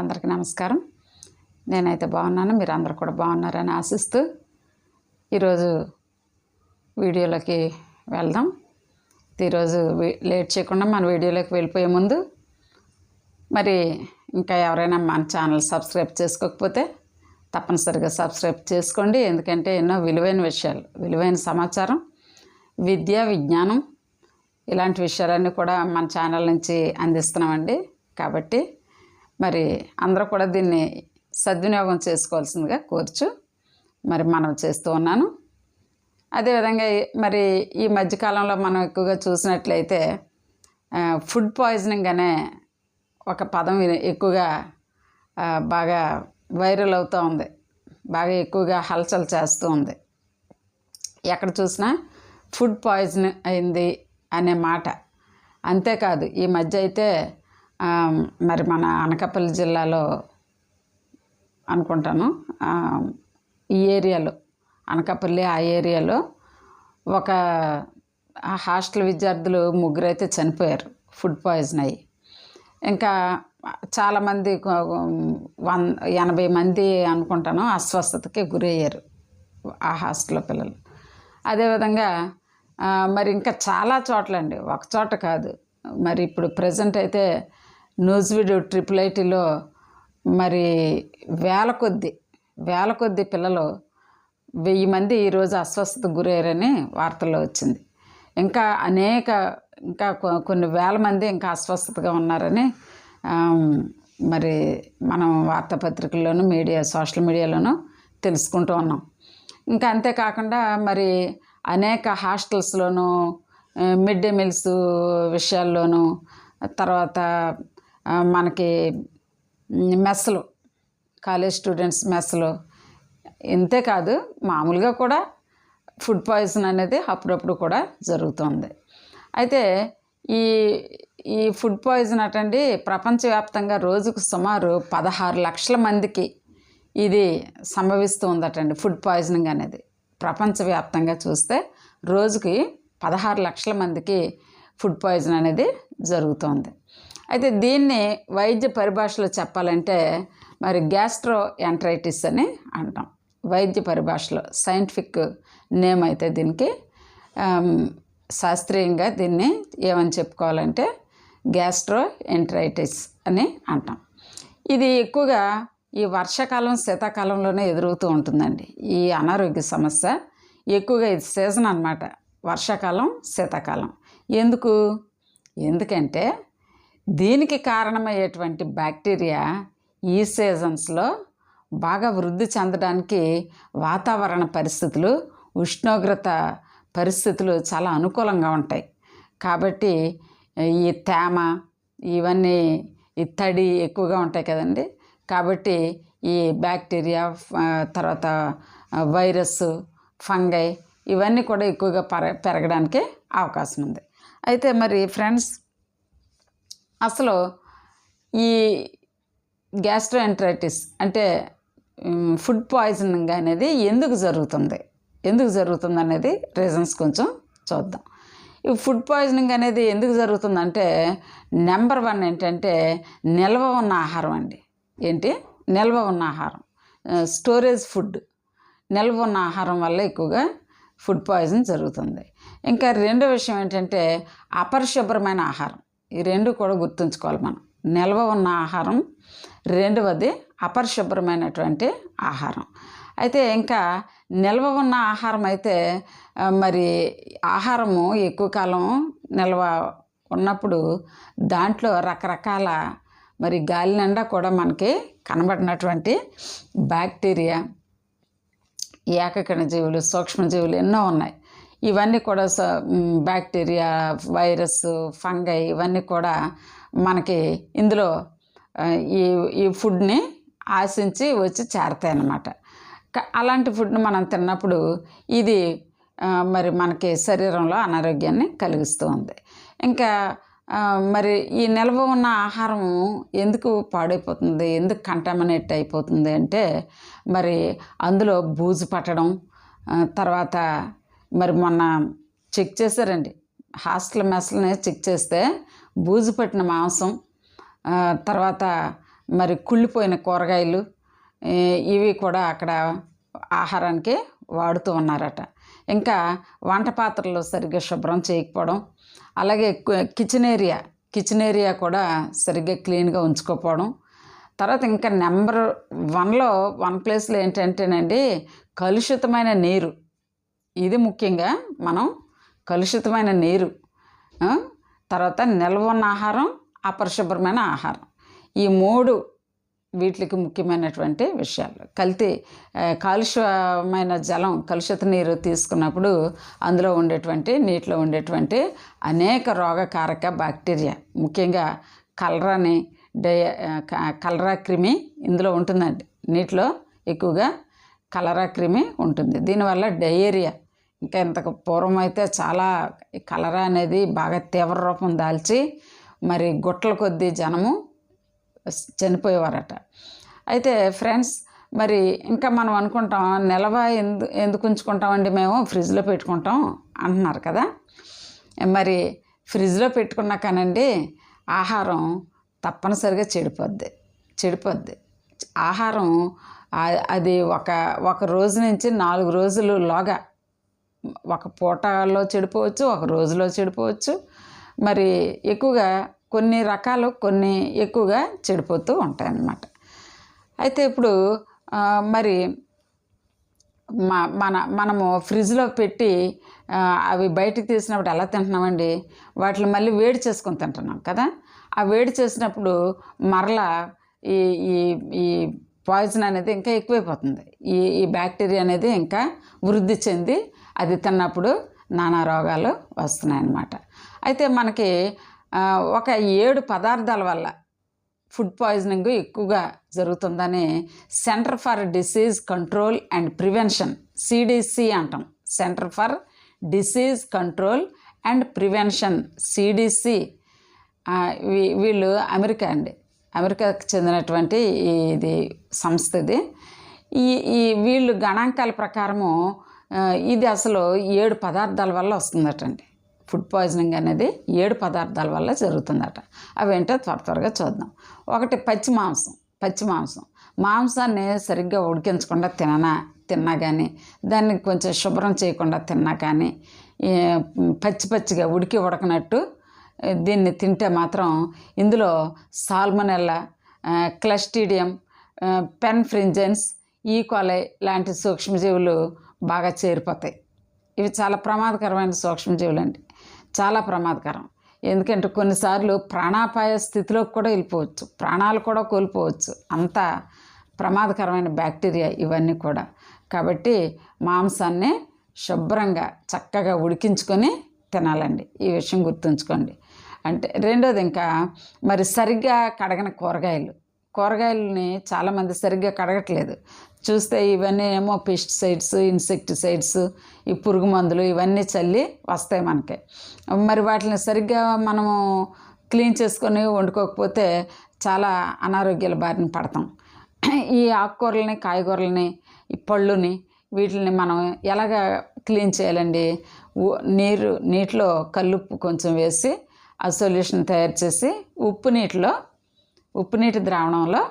అందరికీ నమస్కారం. నేనైతే బాగున్నాను మీరు అందరు కూడా బాగున్నారని ఆశిస్తూ ఈరోజు వీడియోలోకి వెళ్దాం. ఈరోజు లేట్ చేయకుండా మన వీడియోలోకి వెళ్ళిపోయే ముందు మరి ఇంకా ఎవరైనా మన ఛానల్ సబ్స్క్రైబ్ చేసుకోకపోతే తప్పనిసరిగా సబ్స్క్రైబ్ చేసుకోండి. ఎందుకంటే ఎన్నో విలువైన విషయాలు విలువైన సమాచారం విద్య విజ్ఞానం ఇలాంటి విషయాలన్నీ కూడా మన ఛానల్ నుంచి అందిస్తున్నామండి. కాబట్టి మరి అందరూ కూడా దీన్ని సద్వినియోగం చేసుకోవాల్సిందిగా కోరుచు మరి మనం చేస్తూ ఉన్నాను. అదేవిధంగా మరి ఈ మధ్యకాలంలో మనం ఎక్కువగా చూసినట్లయితే ఫుడ్ పాయిజనింగ్ అనే ఒక పదం ఎక్కువగా బాగా వైరల్ అవుతూ ఉంది. బాగా ఎక్కువగా హల్చల్ చేస్తూ ఉంది. ఎక్కడ చూసినా ఫుడ్ పాయిజన్ అయింది అనే మాట. అంతేకాదు ఈ మధ్య అయితే మరి మన అనకాపల్లి జిల్లాలో అనుకుంటాను. ఈ ఏరియాలో అనకాపల్లి ఆ ఏరియాలో ఒక హాస్టల్ విద్యార్థులు ముగ్గురు అయితే చనిపోయారు ఫుడ్ పాయిజన్ అయ్యి. ఇంకా చాలామంది వన్ ఎనభై మంది అనుకుంటాను అస్వస్థతకి గురయ్యారు ఆ హాస్టల్లో పిల్లలు. అదేవిధంగా మరి ఇంకా చాలా చోట్లండి ఒక చోట కాదు. మరి ఇప్పుడు ప్రజెంట్ అయితే నూజివీడు ట్రిపుల్ ఐటీలో మరి వేల కొద్ది వేల కొద్ది పిల్లలు వెయ్యి మంది ఈరోజు అస్వస్థతకు గురయ్యారని వార్తల్లో వచ్చింది. ఇంకా అనేక ఇంకా కొన్ని వేల మంది ఇంకా అస్వస్థతగా ఉన్నారని మరి మనం వార్తాపత్రికల్లోనూ మీడియా సోషల్ మీడియాలోనూ తెలుసుకుంటూ ఉన్నాం. ఇంకా అంతేకాకుండా మరి అనేక హాస్టల్స్లోనూ మిడ్ డే మీల్స్ విషయాల్లోనూ తర్వాత మనకి మెస్సులు కాలేజ్ స్టూడెంట్స్ మెస్లు ఇంతే కాదు మామూలుగా కూడా ఫుడ్ పాయిజన్ అనేది అప్పుడప్పుడు కూడా జరుగుతుంది. అయితే ఈ ఈ ఫుడ్ పాయిజన్ అటండి ప్రపంచవ్యాప్తంగా రోజుకు సుమారు పదహారు లక్షల మందికి ఇది సంభవిస్తూ ఉందటండి ఫుడ్ పాయిజనింగ్ అనేది. ప్రపంచవ్యాప్తంగా చూస్తే రోజుకి పదహారు లక్షల మందికి ఫుడ్ పాయిజన్ అనేది జరుగుతోంది. అయితే దీన్ని వైద్య పరిభాషలో చెప్పాలంటే మరి గ్యాస్ట్రో ఎంట్రైటిస్ అని అంటాం. వైద్య పరిభాషలో సైంటిఫిక్ నేమ్ అయితే దీనికి శాస్త్రీయంగా దీన్ని ఏమని చెప్పుకోవాలంటే గ్యాస్ట్రో ఎంట్రైటిస్ అని అంటాం. ఇది ఎక్కువగా ఈ వర్షాకాలం శీతాకాలంలోనే ఎదురవుతూ ఉంటుందండి. ఈ అనారోగ్య సమస్య ఎక్కువగా ఇది సీజన్ అన్నమాట. వర్షాకాలం శీతాకాలం. ఎందుకు? ఎందుకంటే దీనికి కారణమయ్యేటువంటి బ్యాక్టీరియా ఈ సీజన్స్లో బాగా వృద్ధి చెందడానికి వాతావరణ పరిస్థితులు ఉష్ణోగ్రత పరిస్థితులు చాలా అనుకూలంగా ఉంటాయి. కాబట్టి ఈ తేమ ఇవన్నీ ఈ తడి ఎక్కువగా ఉంటాయి కదండి. కాబట్టి ఈ బ్యాక్టీరియా తర్వాత వైరస్ ఫంగై ఇవన్నీ కూడా ఎక్కువగా పెరగడానికి అవకాశం ఉంది. అయితే మరి ఫ్రెండ్స్ అసలు ఈ గ్యాస్ట్రోఎంట్రైటిస్ అంటే ఫుడ్ పాయిజనింగ్ అనేది ఎందుకు జరుగుతుంది? ఎందుకు జరుగుతుంది అనేది రీజన్స్ కొంచెం చూద్దాం. ఈ ఫుడ్ పాయిజనింగ్ అనేది ఎందుకు జరుగుతుందంటే నెంబర్ వన్ ఏంటంటే నిల్వ ఉన్న ఆహారం అండి. ఏంటి? నిల్వ ఉన్న ఆహారం. Storage food. నిల్వ ఉన్న ఆహారం వల్ల ఎక్కువగా ఫుడ్ పాయిజన్ జరుగుతుంది. ఇంకా రెండో విషయం ఏంటంటే అపరిశుభ్రమైన ఆహారం. ఈ రెండు కూడా గుర్తుంచుకోవాలి మనం. నిల్వ ఉన్న ఆహారం రెండవది అపరిశుభ్రమైనటువంటి ఆహారం. అయితే ఇంకా నిల్వ ఉన్న ఆహారం అయితే మరి ఆహారము ఎక్కువ కాలం నిల్వ ఉన్నప్పుడు దాంట్లో రకరకాల మరి గాలి నిండా కూడా మనకి కనబడినటువంటి బ్యాక్టీరియా ఏకకణ జీవులు సూక్ష్మజీవులు ఎన్నో ఉన్నాయి. ఇవన్నీ కూడా స బ్యాక్టీరియా వైరస్ ఫంగై ఇవన్నీ కూడా మనకి ఇందులో ఈ ఈ ఫుడ్ని ఆశించి వచ్చి చేరతాయి అన్నమాట అలాంటి ఫుడ్ని మనం తిన్నప్పుడు ఇది మరి మనకి శరీరంలో అనారోగ్యాన్ని కలిగిస్తూ ఉంది. ఇంకా మరి ఈ నిల్వ ఉన్న ఆహారం ఎందుకు పాడైపోతుంది ఎందుకు కంటామినేట్ అయిపోతుంది అంటే మరి అందులో బూజు పట్టడం తర్వాత మరి మొన్న చెక్ చేశారండి. హాస్టల్ మెస్లని చెక్ చేస్తే బూజు పట్టిన మాంసం తర్వాత మరి కుళ్ళిపోయిన కూరగాయలు ఇవి కూడా అక్కడ ఆహారానికి వాడుతూ ఉన్నారట. ఇంకా వంట పాత్రలు సరిగ్గా శుభ్రం చేయకపోవడం అలాగే కిచెన్ ఏరియా కిచెన్ ఏరియా కూడా సరిగ్గా క్లీన్గా ఉంచుకోకపోవడం తర్వాత ఇంకా నెంబర్ వన్లో వన్ ప్లేస్లో ఏంటంటేనండి కలుషితమైన నీరు ఇది ముఖ్యంగా మనం కలుషితమైన నీరు తర్వాత నిల్వ ఉన్న ఆహారం అపరిశుభ్రమైన ఆహారం. ఈ మూడు వీటికి ముఖ్యమైనటువంటి విషయాలు. కల్తీ కాలుష్యమైన జలం కలుషిత నీరు తీసుకున్నప్పుడు అందులో ఉండేటువంటి నీటిలో ఉండేటువంటి అనేక రోగకారక బ్యాక్టీరియా ముఖ్యంగా కలరాని డయ క- కలరా క్రిమి ఇందులో ఉంటుందండి. నీటిలో ఎక్కువగా కలరా క్రిమి ఉంటుంది. దీనివల్ల డయేరియా ఇంకా ఇంతకు పూర్వం అయితే చాలా ఈ కలరా అనేది బాగా తీవ్ర రూపం దాల్చి మరి గుట్టల కొద్దీ జనము చనిపోయేవారట. అయితే ఫ్రెండ్స్ మరి ఇంకా మనం అనుకుంటాం నిలవ ఎందు ఎందుకు ఉంచుకుంటామండి మేము? ఫ్రిడ్జ్లో పెట్టుకుంటాం అంటున్నారు కదా. మరి ఫ్రిడ్జ్లో పెట్టుకున్నా కానండి ఆహారం తప్పనిసరిగా చెడిపోద్ది చెడిపోద్ది. ఆహారం అది ఒక ఒక రోజు నుంచి నాలుగు రోజులు లోగా ఒక పూటలో చెడిపోవచ్చు ఒక రోజులో చెడిపోవచ్చు. మరి ఎక్కువగా కొన్ని రకాలు కొన్ని ఎక్కువగా చెడిపోతూ ఉంటాయన్నమాట. అయితే ఇప్పుడు మరి మన మనము ఫ్రిడ్జ్లో పెట్టి అవి బయటికి తీసినప్పుడు ఎలా తింటున్నామండి? వాటిని మళ్ళీ వేడి చేసుకొని తింటున్నాం కదా? ఆ వేడి చేసినప్పుడు మరలా ఈ ఈ ఈ పాయిజన్ అనేది ఇంకా ఎక్కువైపోతుంది. ఈ ఈ బ్యాక్టీరియా అనేది ఇంకా వృద్ధి చెంది అది తిన్నప్పుడు నానా రోగాలు వస్తున్నాయన్నమాట. అయితే మనకి ఒక ఏడు పదార్థాల వల్ల ఫుడ్ పాయిజనింగ్ ఎక్కువగా జరుగుతుందని centre for disease control and prevention CDC అంటాం. Centre for disease control and prevention CDC. వీళ్ళు అమెరికా అండి. అమెరికాకు చెందినటువంటి ఇది సంస్థ ఇది ఈ ఈ వీళ్ళు గణాంకాల ప్రకారము ఇది అసలు ఏడు పదార్థాల వల్ల వస్తుందటండి. ఫుడ్ పాయిజనింగ్ అనేది ఏడు పదార్థాల వల్ల జరుగుతుందట. అవేంటో త్వర త్వరగా చూద్దాం. ఒకటి పచ్చి మాంసం పచ్చి మాంసం. మాంసాన్ని సరిగ్గా ఉడికించకుండా తిననా తిన్నా కానీ దాన్ని కొంచెం శుభ్రం చేయకుండా తిన్నా కానీ పచ్చి పచ్చిగా ఉడికి ఉడకనట్టు దీన్ని తింటే మాత్రం ఇందులో salmonella clostridium perfringens E coli లాంటి సూక్ష్మజీవులు బాగా చేరిపోతాయి. ఇవి చాలా ప్రమాదకరమైన సూక్ష్మజీవులండి. చాలా ప్రమాదకరం. ఎందుకంటే కొన్నిసార్లు ప్రాణాపాయ స్థితిలోకి కూడా వెళ్ళిపోవచ్చు. ప్రాణాలు కూడా కోల్పోవచ్చు. అంత ప్రమాదకరమైన బ్యాక్టీరియా ఇవన్నీ కూడా. కాబట్టి మాంసాన్ని శుభ్రంగా చక్కగా ఉడికించుకొని తినాలండి. ఈ విషయం గుర్తుంచుకోండి. అంటే రెండోది ఇంకా మరి సరిగ్గా కడగని కూరగాయలు. కూరగాయలని చాలామంది సరిగ్గా కడగట్లేదు. చూస్తే ఇవన్నీ ఏమో పెస్టిసైడ్స్ ఇన్సెక్టిసైడ్స్ ఈ పురుగు మందులు ఇవన్నీ చల్లి వస్తాయి మనకి. మరి వాటిని సరిగ్గా మనము క్లీన్ చేసుకొని వండుకోకపోతే చాలా అనారోగ్యాల బారిన పడతాం. ఈ ఆకుకూరలని కాయగూరలని ఈ పళ్ళుని వీటిని మనం ఎలాగ క్లీన్ చేయాలండి? నీరు నీటిలో కల్లుప్పు కొంచెం వేసి ఆ సొల్యూషన్ తయారు చేసి ఉప్పు నీటిలో ఉప్పు నీటి ద్రావణంలో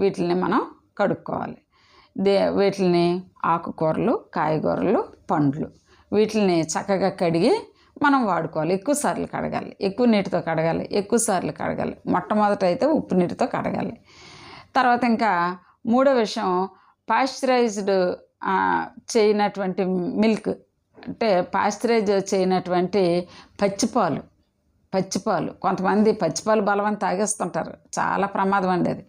వీటిని మనం కడుక్కోవాలి. దే వీటిని ఆకుకూరలు కాయగూరలు పండ్లు. వీటిని చక్కగా కడిగి మనం వాడుకోవాలి. ఎక్కువ సార్లు కడగాలి. ఎక్కువ నీటితో కడగాలి. ఎక్కువ సార్లు కడగాలి. మొట్టమొదట అయితే ఉప్పు నీటితో కడగాలి. తర్వాత ఇంకా మూడో విషయం పాశ్చరైజ్డ్ చేయనటువంటి మిల్క్ అంటే పాశ్చరైజ్ చేయనటువంటి పచ్చిపాలు. పచ్చిపాలు. కొంతమంది పచ్చిపాలు బలవని తాగేస్తుంటారు. చాలా ప్రమాదం అండి అది.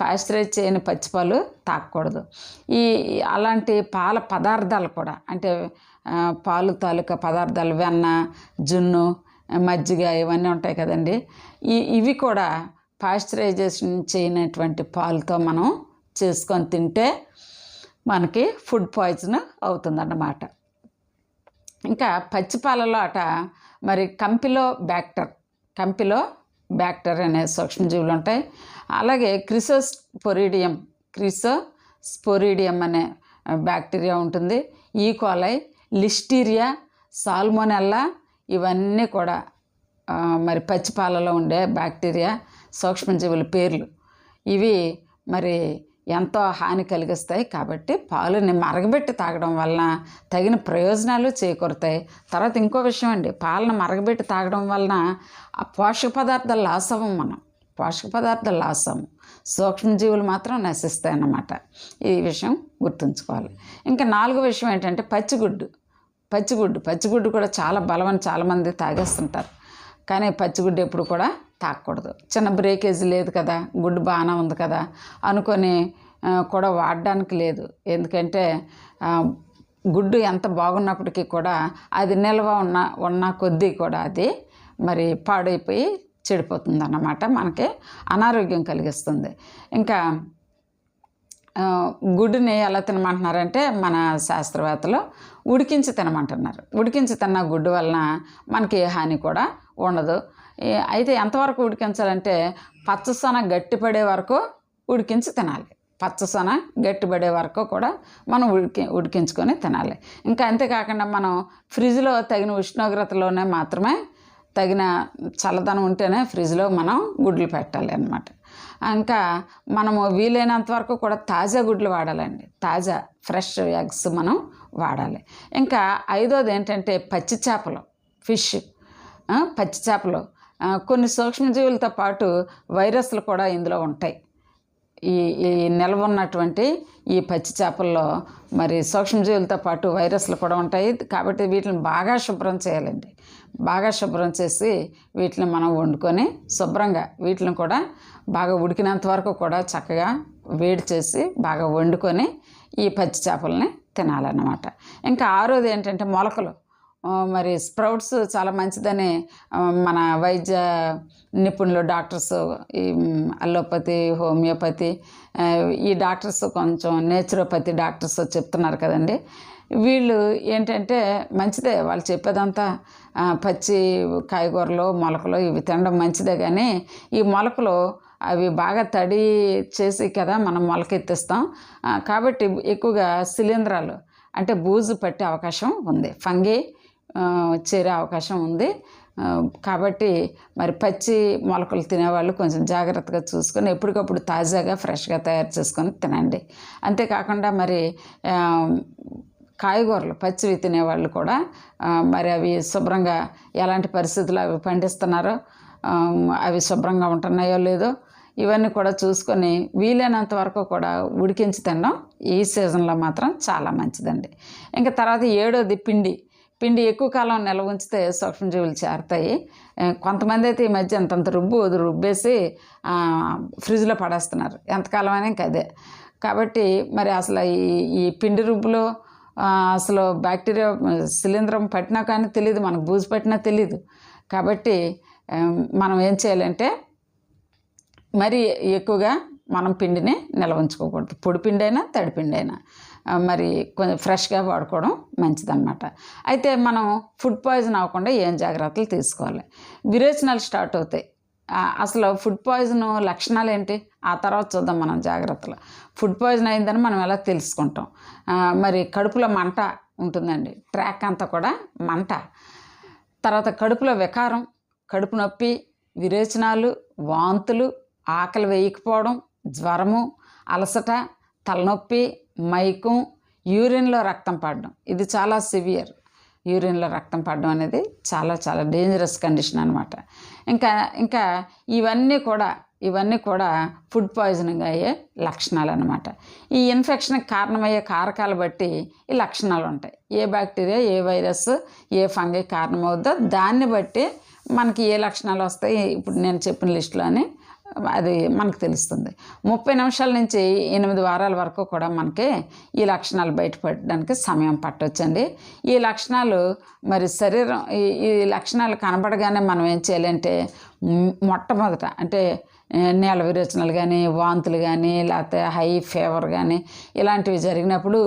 పాశ్చరైజ్ చేయని పచ్చిపాలు తాగకూడదు ఈ అలాంటి పాల పదార్థాలు కూడా అంటే పాలు తాలూకా పదార్థాలు వెన్న జున్ను మజ్జిగ ఇవన్నీ ఉంటాయి కదండి. ఈ ఇవి కూడా పాశ్చరైజేషన్ చేయనటువంటి పాలతో మనం చేసుకొని తింటే మనకి ఫుడ్ పాయిజన్ అవుతుందన్నమాట. ఇంకా పచ్చిపాలలో అట మరి కంపిలో బ్యాక్టర్ కంపిలో బ్యాక్టీరియా అనే సూక్ష్మజీవులు ఉంటాయి. అలాగే క్రిసోస్ పొరిడియం క్రిసో స్పోరిడియం అనే బ్యాక్టీరియా ఉంటుంది. ఈకోలై లిస్టీరియా సాల్మోనెల్లా ఇవన్నీ కూడా మరి మరి పచ్చిపాలలో ఉండే బ్యాక్టీరియా సూక్ష్మజీవుల పేర్లు. ఇవి మరి ఎంతో హాని కలిగిస్తాయి. కాబట్టి పాలుని మరగబెట్టి తాగడం వలన తగిన ప్రయోజనాలు చేకూరుతాయి. తర్వాత ఇంకో విషయం అండి. పాలను మరగబెట్టి తాగడం వలన ఆ పోషక పదార్థాలు లాస్ అవ్వం మనం పోషక పదార్థాలు లాస్ అవ్వం సూక్ష్మజీవులు మాత్రం నశిస్తాయి అన్నమాట ఈ విషయం గుర్తుంచుకోవాలి. ఇంకా నాలుగో విషయం ఏంటంటే పచ్చిగుడ్డు. పచ్చిగుడ్డు పచ్చిగుడ్డు కూడా చాలా బలమని చాలామంది తాగేస్తుంటారు. కానీ పచ్చిగుడ్డు ఎప్పుడు కూడా తాకూడదు చిన్న బ్రేకేజ్ లేదు కదా గుడ్డు బాగానే ఉంది కదా అనుకొని కూడా వాడడానికి లేదు. ఎందుకంటే గుడ్డు ఎంత బాగున్నప్పటికీ కూడా అది నిల్వ ఉన్న ఉన్న కొద్దీ కూడా అది మరి పాడైపోయి చెడిపోతుంది అన్నమాట మనకి అనారోగ్యం కలిగిస్తుంది. ఇంకా గుడ్డుని ఎలా తినమంటున్నారంటే మన శాస్త్రవేత్తలు ఉడికించి తినమంటున్నారు. ఉడికించి తిన్న గుడ్డు వలన మనకి ఏ హాని కూడా ఉండదు. అయితే ఎంతవరకు ఉడికించాలంటే పచ్చసొన గట్టిపడే వరకు ఉడికించి తినాలి. పచ్చసొన గట్టిపడే వరకు కూడా మనం ఉడికి ఉడికించుకొని తినాలి. ఇంకా అంతేకాకుండా మనం ఫ్రిడ్జ్లో తగిన ఉష్ణోగ్రతలోనే మాత్రమే తగిన చల్లదనం ఉంటేనే ఫ్రిడ్జ్లో మనం గుడ్లు పెట్టాలి అన్నమాట. ఇంకా మనము వీలైనంత వరకు కూడా తాజా గుడ్లు వాడాలండి. తాజా ఫ్రెష్ ఎగ్స్ మనం వాడాలి. ఇంకా ఐదోది ఏంటంటే పచ్చి చేపలు ఫిష్ పచ్చి చేపలు కొన్ని సూక్ష్మజీవులతో పాటు వైరస్లు కూడా ఇందులో ఉంటాయి. ఈ ఈ నిల్వ ఉన్నటువంటి ఈ పచ్చి చేపల్లో మరి సూక్ష్మజీవులతో పాటు వైరస్లు కూడా ఉంటాయి. కాబట్టి వీటిని బాగా శుభ్రం చేయాలండి. బాగా శుభ్రం చేసి వీటిని మనం వండుకొని శుభ్రంగా వీటిని కూడా బాగా ఉడికినంత వరకు కూడా చక్కగా వేడి చేసి బాగా వండుకొని ఈ పచ్చి చేపలని తినాలన్నమాట. ఇంకా ఆరోది ఏంటంటే మొలకలు. మరి స్ప్రౌట్స్ చాలా మంచిదని మన వైద్య నిపుణులు డాక్టర్స్ ఈ అల్లోపతి హోమియోపతి ఈ డాక్టర్స్ కొంచెం నేచురోపతి డాక్టర్స్ చెప్తున్నారు కదండి. వీళ్ళు ఏంటంటే మంచిదే వాళ్ళు చెప్పేదంతా పచ్చి కాయగూరలు మొలకలు ఇవి తినడం మంచిదే కానీ ఈ మొలకలు అవి బాగా తడి చేసి కదా మనం మొలకెత్తిస్తాం. కాబట్టి ఎక్కువగా శిలీంధ్రాలు అంటే బూజు పట్టే అవకాశం ఉంది. ఫంగి చేరే అవకాశం ఉంది. కాబట్టి మరి పచ్చి మొలకలు తినేవాళ్ళు కొంచెం జాగ్రత్తగా చూసుకొని ఎప్పటికప్పుడు తాజాగా ఫ్రెష్గా తయారు చేసుకొని తినండి. అంతేకాకుండా మరి కాయగూరలు పచ్చివి తినేవాళ్ళు కూడా మరి అవి శుభ్రంగా ఎలాంటి పరిస్థితులు అవి పండిస్తున్నారో అవి శుభ్రంగా ఉంటున్నాయో లేదో ఇవన్నీ కూడా చూసుకొని వీలైనంత వరకు కూడా ఉడికించి తినడం ఈ సీజన్లో మాత్రం చాలా మంచిదండి. ఇంకా తర్వాత ఏడోది పిండి. పిండి ఎక్కువ కాలం నిల్వ ఉంచితే సూక్ష్మజీవులు చేరుతాయి. కొంతమంది అయితే ఈ మధ్య అంతంత రుబ్బు రుబ్బేసి ఫ్రిడ్జ్లో పడేస్తున్నారు. ఎంతకాలం అయినా ఇంకా అదే. కాబట్టి మరి అసలు ఈ ఈ పిండి రుబ్బులో అసలు బ్యాక్టీరియా శిలీంధ్రం పట్టినా కానీ తెలియదు మనకు బూజు పట్టినా తెలియదు కాబట్టి మనం ఏం చేయాలంటే మరి ఎక్కువగా మనం పిండిని నిల్వ ఉంచుకోకూడదు. పొడి పిండి అయినా తడిపిండి అయినా మరి కొంచెం ఫ్రెష్గా వాడుకోవడం మంచిదన్నమాట. అయితే మనం ఫుడ్ పాయిజన్ అవ్వకుండా ఏం జాగ్రత్తలు తీసుకోవాలి? విరేచనాలు స్టార్ట్ అవుతాయి. అసలు ఫుడ్ పాయిజన్ లక్షణాలు ఏంటి? ఆ తర్వాత చూద్దాం మనం జాగ్రత్తలు. ఫుడ్ పాయిజన్ అయిందని మనం ఎలా తెలుసుకుంటాం? మరి కడుపులో మంట ఉంటుందండి. ట్రాక్ అంతా కూడా మంట. తర్వాత కడుపులో వికారం కడుపు నొప్పి విరేచనాలు వాంతులు ఆకలి వేయకపోవడం జ్వరము అలసట తలనొప్పి మైకం యూరిన్లో రక్తం పడడం. ఇది చాలా సివియర్. యూరిన్లో రక్తం పడడం అనేది చాలా చాలా డేంజరస్ కండిషన్ అనమాట ఇంకా ఇంకా ఇవన్నీ కూడా ఇవన్నీ కూడా ఫుడ్ పాయిజనింగ్ అయ్యే లక్షణాలు అనమాట ఈ ఇన్ఫెక్షన్కి కారణమయ్యే కారకాలు బట్టి ఈ లక్షణాలు ఉంటాయి. ఏ బ్యాక్టీరియా ఏ వైరస్ ఏ ఫంగై కారణమవుద్దో దాన్ని బట్టి మనకి ఏ లక్షణాలు వస్తాయి? ఇప్పుడు నేను చెప్పిన లిస్టులోని అది మనకు తెలుస్తుంది. ముప్పై నిమిషాల నుంచి ఎనిమిది వారాల వరకు కూడా మనకి ఈ లక్షణాలు బయటపడడానికి సమయం పట్టవచ్చండి ఈ లక్షణాలు మరి శరీరం ఈ ఈ లక్షణాలు కనబడగానే మనం ఏం చేయాలంటే మొట్టమొదట అంటే ఏ, నేల కానీ వాంతులు కానీ లేకపోతే హై ఫీవర్ కానీ ఇలాంటివి జరిగినప్పుడు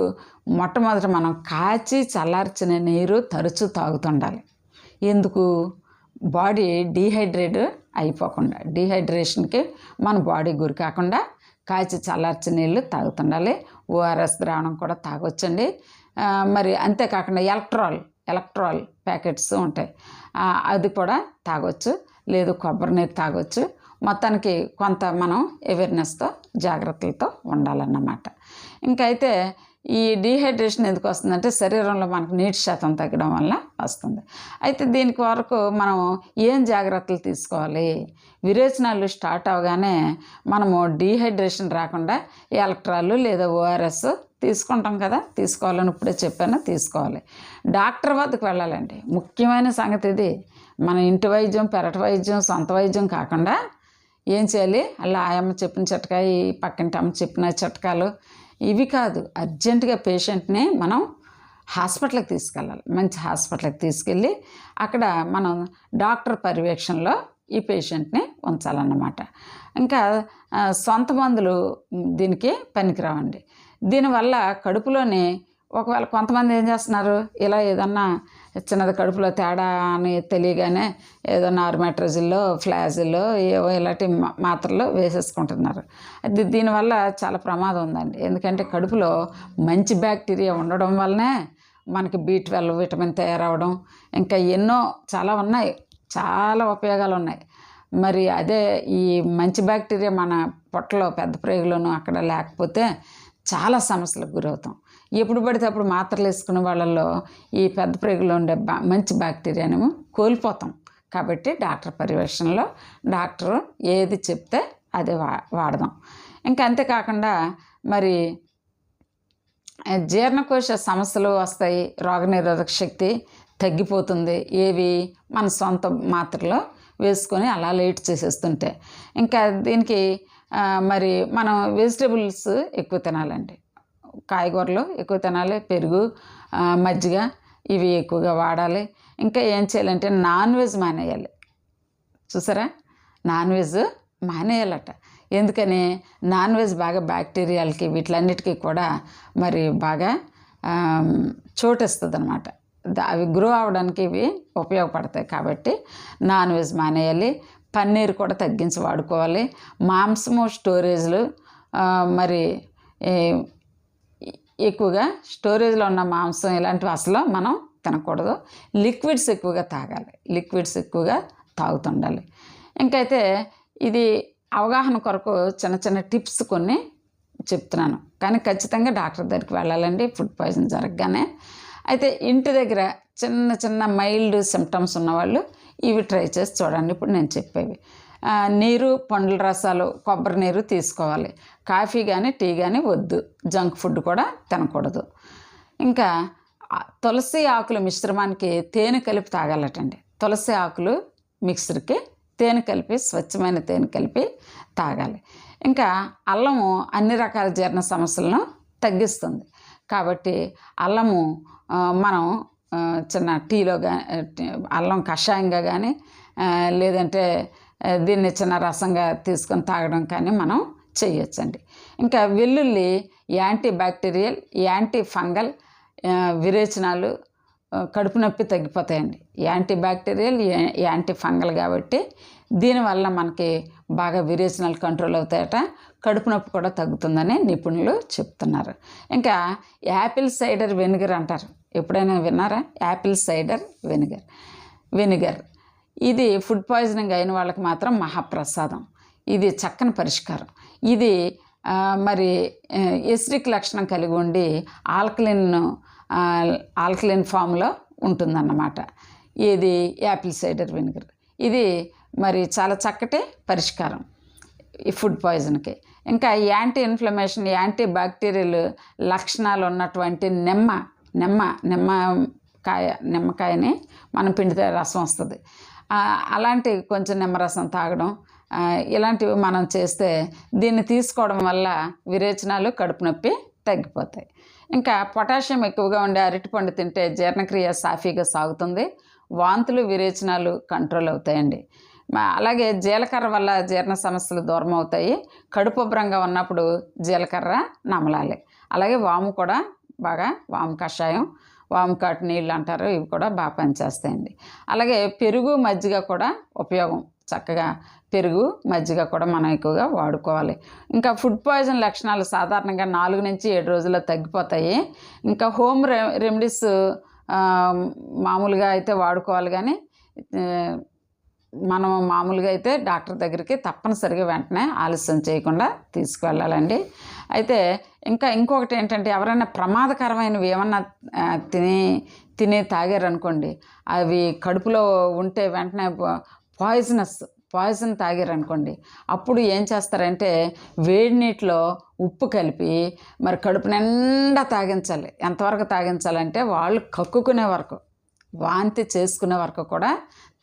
మొట్టమొదట మనం కాచి చల్లార్చిన నీరు తరచూ తాగుతుండాలి. ఎందుకు? బాడీ డీహైడ్రేట్ అయిపోకుండా. డిహైడ్రేషన్కి మన బాడీ గురి కాకుండా కాచి చల్లార్చి నీళ్ళు తాగుతుండాలి. ఓఆర్ఎస్ ద్రావణం కూడా తాగొచ్చండి. మరి అంతేకాకుండా ఎలక్ట్రాల్ ఎలక్ట్రాల్ ప్యాకెట్స్ ఉంటాయి. అది కూడా తాగొచ్చు. లేదు కొబ్బరి నీరు తాగొచ్చు. మొత్తానికి కొంత మనం అవేర్నెస్తో జాగ్రత్తలతో ఉండాలన్నమాట. ఇంకైతే ఈ డీహైడ్రేషన్ ఎందుకు వస్తుందంటే శరీరంలో మనకు నీటి శాతం తగ్గడం వల్ల వస్తుంది. అయితే దీనికి వరకు మనం ఏం జాగ్రత్తలు తీసుకోవాలి? విరేచనాలు స్టార్ట్ అవగానే మనము డీహైడ్రేషన్ రాకుండా ఎలక్ట్రాలు లేదా ఓఆర్ఎస్ తీసుకుంటాం కదా తీసుకోవాలని ఇప్పుడే చెప్పాను తీసుకోవాలి. డాక్టర్ వద్దకు వెళ్ళాలండి. ముఖ్యమైన సంగతి ఇది. మన ఇంటి వైద్యం పెరటి వైద్యం సొంత వైద్యం కాకుండా ఏం చేయాలి? అలా ఆయమ్మ చెప్పిన చిట్కాయ ఈ పక్కింటి అమ్మ చెప్పిన చిట్కాలు ఇవి కాదు అర్జెంటుగా పేషెంట్ని మనం హాస్పిటల్కి తీసుకెళ్ళాలి. మంచి హాస్పిటల్కి తీసుకెళ్ళి అక్కడ మనం డాక్టర్ పర్యవేక్షణలో ఈ పేషెంట్ని ఉంచాలన్నమాట. ఇంకా సొంత మందులు దీనికి పనికిరావండి. దీనివల్ల కడుపులోని ఒకవేళ కొంతమంది ఏం చేస్తున్నారు ఇలా ఏదన్నా చిన్నది కడుపులో తేడా అని తెలియగానే ఏదో నార్మెట్రజిల్లో ఫ్లాజిల్లో ఏవో ఇలాంటి మాత్రలు వేసేసుకుంటున్నారు. అది దీనివల్ల చాలా ప్రమాదం ఉందండి. ఎందుకంటే కడుపులో మంచి బ్యాక్టీరియా ఉండడం వల్లనే మనకి బీ ట్వెల్వ్ విటమిన్ తయారవడం ఇంకా ఎన్నో చాలా ఉన్నాయి. చాలా ఉపయోగాలు ఉన్నాయి. మరి అదే ఈ మంచి బ్యాక్టీరియా మన పొట్టలో పెద్ద ప్రేగులోనూ అక్కడ లేకపోతే చాలా సమస్యలకు గురవుతాం. ఎప్పుడు పడితే అప్పుడు మాత్రలు వేసుకునే వాళ్ళల్లో ఈ పెద్ద ప్రేగులో ఉండే బా మంచి బ్యాక్టీరియానేమో కోల్పోతాం. కాబట్టి డాక్టర్ పర్యవేక్షణలో డాక్టర్ ఏది చెప్తే అదే వా వాడదాం. ఇంకా అంతేకాకుండా మరి జీర్ణకోశ సమస్యలు వస్తాయి రోగనిరోధక శక్తి తగ్గిపోతుంది ఏవి మన సొంత మాత్రలో వేసుకొని అలా లేట్ చేసేస్తుంటే. ఇంకా దీనికి మరి మనం వెజిటబుల్స్ ఎక్కువ తినాలండి. కాయగూరలు ఎక్కువ తినాలి పెరుగు మజ్జిగ ఇవి ఎక్కువగా వాడాలి. ఇంకా ఏం చేయాలంటే నాన్ వెజ్ మానేయాలి. చూసారా? నాన్ వెజ్ మానేయాలట. ఎందుకని? నాన్ వెజ్ బాగా బ్యాక్టీరియాలకి వీటిలన్నిటికీ కూడా మరి బాగా చోటిస్తుంది అనమాట అవి గ్రో అవడానికి ఇవి ఉపయోగపడతాయి కాబట్టి నాన్ వెజ్ మానేయాలి. పన్నీర్ కూడా తగ్గించి వాడుకోవాలి. మాంసము స్టోరేజ్లు మరి ఎక్కువగా స్టోరేజ్లో ఉన్న మాంసం ఇలాంటివి అసలు మనం తినకూడదు. లిక్విడ్స్ ఎక్కువగా తాగాలి. లిక్విడ్స్ ఎక్కువగా తాగుతుండాలి. ఇంకైతే ఇది అవగాహన కొరకు చిన్న చిన్న టిప్స్ కొన్ని చెప్తున్నాను. కానీ ఖచ్చితంగా డాక్టర్ దగ్గరికి వెళ్ళాలండి. ఫుడ్ పాయిజన్ జరగగానే. అయితే ఇంటి దగ్గర చిన్న చిన్న మైల్డ్ సిమ్టమ్స్ ఉన్నవాళ్ళు ఇవి ట్రై చేసి చూడండి. ఇప్పుడు నేను చెప్పేవి. నీరు పండ్ల రసాలు కొబ్బరి నీరు తీసుకోవాలి. కాఫీ కానీ టీ కానీ వద్దు. జంక్ ఫుడ్ కూడా తినకూడదు. ఇంకా తులసి ఆకుల మిశ్రమానికి తేనె కలిపి తాగాలటండి. తులసి ఆకులు మిక్సర్కి తేనె కలిపి స్వచ్ఛమైన తేనె కలిపి తాగాలి. ఇంకా అల్లము అన్ని రకాల జీర్ణ సమస్యలను తగ్గిస్తుంది. కాబట్టి అల్లము మనం చిన్న టీలో కానీ అల్లం కషాయంగా కానీ లేదంటే దీన్ని చిన్న రసంగా తీసుకొని తాగడం కానీ మనం చేయొచ్చండి. ఇంకా వెల్లుల్లి యాంటీ బ్యాక్టీరియల్ యాంటీ ఫంగల్ విరేచనాలు కడుపు నొప్పి తగ్గిపోతాయండి. యాంటీ బ్యాక్టీరియల్ యాంటీ ఫంగల్ కాబట్టి దీనివల్ల మనకి బాగా విరేచనాలు కంట్రోల్ అవుతాయట. కడుపు నొప్పి కూడా తగ్గుతుందని నిపుణులు చెప్తున్నారు. ఇంకా యాపిల్ సైడర్ వెనిగర్ అంటారు. ఎప్పుడైనా విన్నారా? Apple cider vinegar. వెనిగర్. ఇది ఫుడ్ పాయిజనింగ్ అయిన వాళ్ళకి మాత్రం మహాప్రసాదం. ఇది చక్కని పరిష్కారం. ఇది మరి ఎసిడిక్ లక్షణం కలిగి ఉండి ఆల్కలిన్ ఆల్కలిన్ ఫామ్లో ఉంటుందన్నమాట. ఇది యాపిల్ సైడర్ వినిగర్. ఇది మరి చాలా చక్కటి పరిష్కారం ఈ ఫుడ్ పాయిజన్కి. ఇంకా యాంటీ ఇన్ఫ్లమేషన్ యాంటీ బ్యాక్టీరియల్ లక్షణాలు ఉన్నటువంటి నిమ్మ నిమ్మ నిమ్మ కాయ నిమ్మకాయని మనం పిండితే రసం వస్తుంది. అలాంటి కొంచెం నిమ్మరసం తాగడం ఇలాంటివి మనం చేస్తే దీన్ని తీసుకోవడం వల్ల విరేచనాలు కడుపు నొప్పి తగ్గిపోతాయి. ఇంకా పొటాషియం ఎక్కువగా ఉండే అరటిపండు తింటే జీర్ణక్రియ సాఫీగా సాగుతుంది. వాంతులు విరేచనాలు కంట్రోల్ అవుతాయండి. అలాగే జీలకర్ర వల్ల జీర్ణ సమస్యలు దూరం అవుతాయి. కడుపు ఉన్నప్పుడు జీలకర్ర నమలాలి. అలాగే వాము కూడా బాగా వాము కషాయం వాము కాటు నీళ్ళు అంటారు ఇవి కూడా బాగా పనిచేస్తాయండి. అలాగే పెరుగు మజ్జిగ కూడా ఉపయోగం. చక్కగా పెరుగు మజ్జిగ కూడా మనం ఎక్కువగా వాడుకోవాలి. ఇంకా ఫుడ్ పాయిజన్ లక్షణాలు సాధారణంగా నాలుగు నుంచి ఏడు రోజుల్లో తగ్గిపోతాయి. ఇంకా హోమ్ రె రెమెడీస్ మామూలుగా అయితే వాడుకోవాలి కానీ మనం మామూలుగా అయితే డాక్టర్ దగ్గరికి తప్పనిసరిగా వెంటనే ఆలస్యం చేయకుండా తీసుకువెళ్ళాలండి. అయితే ఇంకా ఇంకొకటి ఏంటంటే ఎవరైనా ప్రమాదకరమైనవి ఏమన్నా తిని తిని తాగారనుకోండి అవి కడుపులో ఉంటే వెంటనే పాయిజనస్ పాయిజన్ తాగారనుకోండి అప్పుడు ఏం చేస్తారంటే వేడి నీటిలో ఉప్పు కలిపి మరి కడుపు నిండా తాగించాలి. ఎంతవరకు తాగించాలంటే వాళ్ళు కక్కుకునే వరకు వాంతి చేసుకునే వరకు కూడా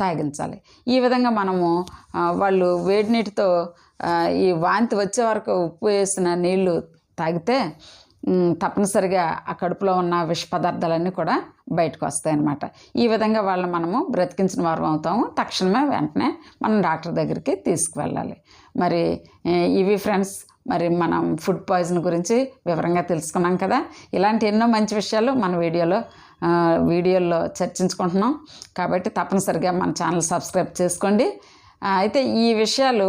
తాగించాలి. ఈ విధంగా మనము వాళ్ళు వేడి నీటితో ఈ వాంతి వచ్చే వరకు ఉప్పు వేసిన నీళ్ళు తాగితే తప్పనిసరిగా ఆ కడుపులో ఉన్న విష పదార్థాలన్నీ కూడా బయటకు వస్తాయన్నమాట. ఈ విధంగా వాళ్ళని మనము బ్రతికించిన వారం అవుతాము. తక్షణమే వెంటనే మనం డాక్టర్ దగ్గరికి తీసుకువెళ్ళాలి. మరి ఇవి ఫ్రెండ్స్ మరి మనం ఫుడ్ పాయిజన్ గురించి వివరంగా తెలుసుకున్నాం కదా. ఇలాంటి ఎన్నో మంచి విషయాలు మన వీడియోలో వీడియోల్లో చర్చించుకుంటున్నాం. కాబట్టి తప్పనిసరిగా మన ఛానల్ సబ్స్క్రైబ్ చేసుకోండి. అయితే ఈ విషయాలు